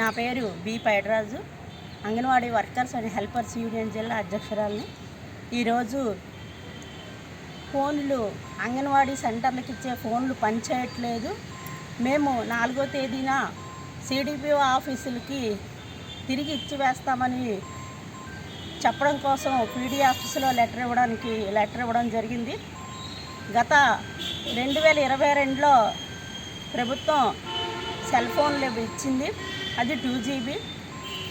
నా పేరు B Paidaraju. Anganwadi workers and helpers union జిల్లా అధ్యక్షురాలని. ఈరోజు ఫోన్లు అంగన్వాడీ సెంటర్లకు ఇచ్చే ఫోన్లు పనిచేయట్లేదు. మేము నాలుగో తేదీన సిడిపిఓ ఆఫీసులకి తిరిగి ఇచ్చి వేస్తామని చెప్పడం కోసం పీడీ ఆఫీసులో లెటర్ ఇవ్వడానికి లెటర్ ఇవ్వడం జరిగింది. గత రెండు వేల ఇరవై రెండులో ప్రభుత్వం సెల్ ఫోన్లు ఇచ్చింది. అది టూ జీబీ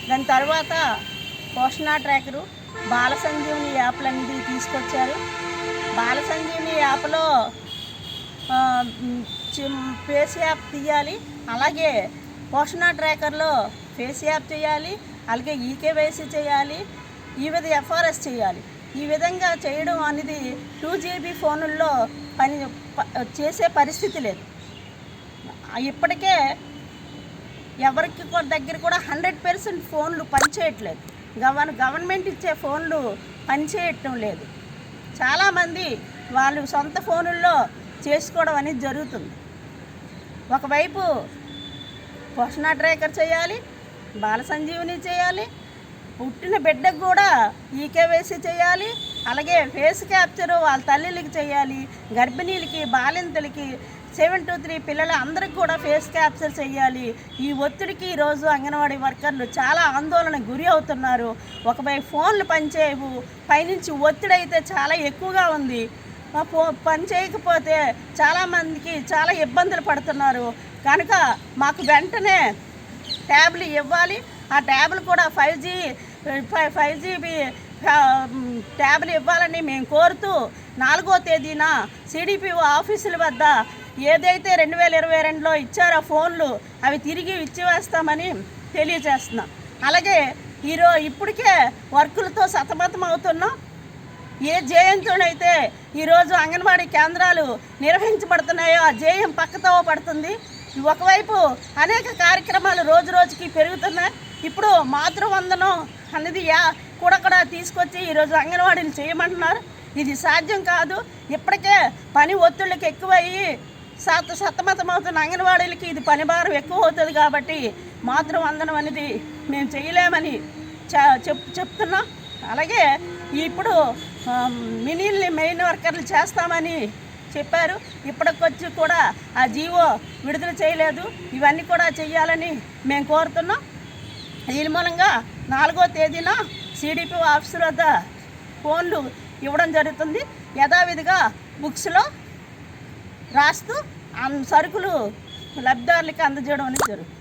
దాని తర్వాత పోషణ ట్రాకరు బాల యాప్లు యాప్లన్నీ తీసుకొచ్చారు. బాల సంజీవుని యాప్లో ఫేస్ యాప్ తీయాలి అలాగే పోషణ ట్రాకర్లో ఫేస్ యాప్ చేయాలి అలాగే ఈకేవైసీ చేయాలి ఈ విధ ఎఫ్ఆర్ఎస్ చేయాలి. ఈ విధంగా చేయడం అనేది టూ జీబీ ఫోనుల్లో పని చేసే పరిస్థితి లేదు. ఇప్పటికే ఎవరికి కూడా దగ్గర కూడా హండ్రెడ్ పర్సెంట్ ఫోన్లు పనిచేయట్లేదు. గవర్ గవర్నమెంట్ ఇచ్చే ఫోన్లు పనిచేయటం లేదు. చాలామంది వాళ్ళు సొంత ఫోనుల్లో చేసుకోవడం అనేది జరుగుతుంది. ఒకవైపు పోషణ ట్రేకర్ చేయాలి బాల సంజీవని చేయాలి పుట్టిన బిడ్డకు కూడా ఈకేవేసి చేయాలి అలాగే ఫేస్ క్యాప్చరు వాళ్ళ తల్లిలకి చేయాలి గర్భిణీలకి బాలింతలకి సెవెన్ టు త్రీ పిల్లలు అందరికి కూడా ఫేస్ క్యాప్చర్ చేయాలి. ఈ ఒత్తిడికి ఈరోజు అంగన్వాడీ వర్కర్లు చాలా ఆందోళన గురి అవుతున్నారు. ఒకవైపు ఫోన్లు పనిచేయవు పైనుంచి ఒత్తిడి అయితే చాలా ఎక్కువగా ఉంది. ఫో పని చేయకపోతే చాలామందికి చాలా ఇబ్బందులు పడుతున్నారు. కనుక మాకు వెంటనే ట్యాబ్లు ఇవ్వాలి. ఆ ట్యాబ్లు కూడా five G five five GB ట్యాబ్లు ఇవ్వాలని మేము కోరుతూ నాలుగో తేదీన సిడిపిఓ ఆఫీసుల వద్ద ఏదైతే రెండు వేల ఇరవై రెండులో ఇచ్చారో ఫోన్లు అవి తిరిగి ఇచ్చివేస్తామని తెలియజేస్తున్నాం. అలాగే ఈరో ఇప్పటికే వర్కులతో సతమతం అవుతున్నాం ఏ జేఎంతోనైతే ఈరోజు అంగన్వాడీ కేంద్రాలు నిర్వహించబడుతున్నాయో ఆ జేఎం పక్కతో పడుతుంది. ఒకవైపు అనేక కార్యక్రమాలు రోజు రోజుకి పెరుగుతున్నాయి. ఇప్పుడు మాతృవందనం అనేది యా కూడా కూడా తీసుకొచ్చి ఈరోజు అంగన్వాడీలు చేయమంటున్నారు. ఇది సాధ్యం కాదు. ఇప్పటికే పని ఒత్తిళ్ళకి ఎక్కువయ్యి సత్ సతమతమవుతున్న అంగన్వాడీలకి ఇది పని భారం ఎక్కువ అవుతుంది కాబట్టి మాతృవందనం అనేది మేము చేయలేమని చ- చెప్ చెప్తున్నాం. అలాగే ఇప్పుడు మినీల్ని మెయిన్ వర్కర్లు చేస్తామని చెప్పారు. ఇప్పటికొచ్చి కూడా ఆ జీవో విడుదల చేయలేదు. ఇవన్నీ కూడా చేయాలని మేము కోరుతున్నాం. దీని మూలంగా నాలుగో తేదీన సిడిపి ఆఫీసుల వద్ద ఫోన్లు ఇవ్వడం జరుగుతుంది. యథావిధిగా బుక్స్లో రాస్తూ సరుకులు లబ్ధిదారులకి అందజేయడం అనేది జరుగుతుంది.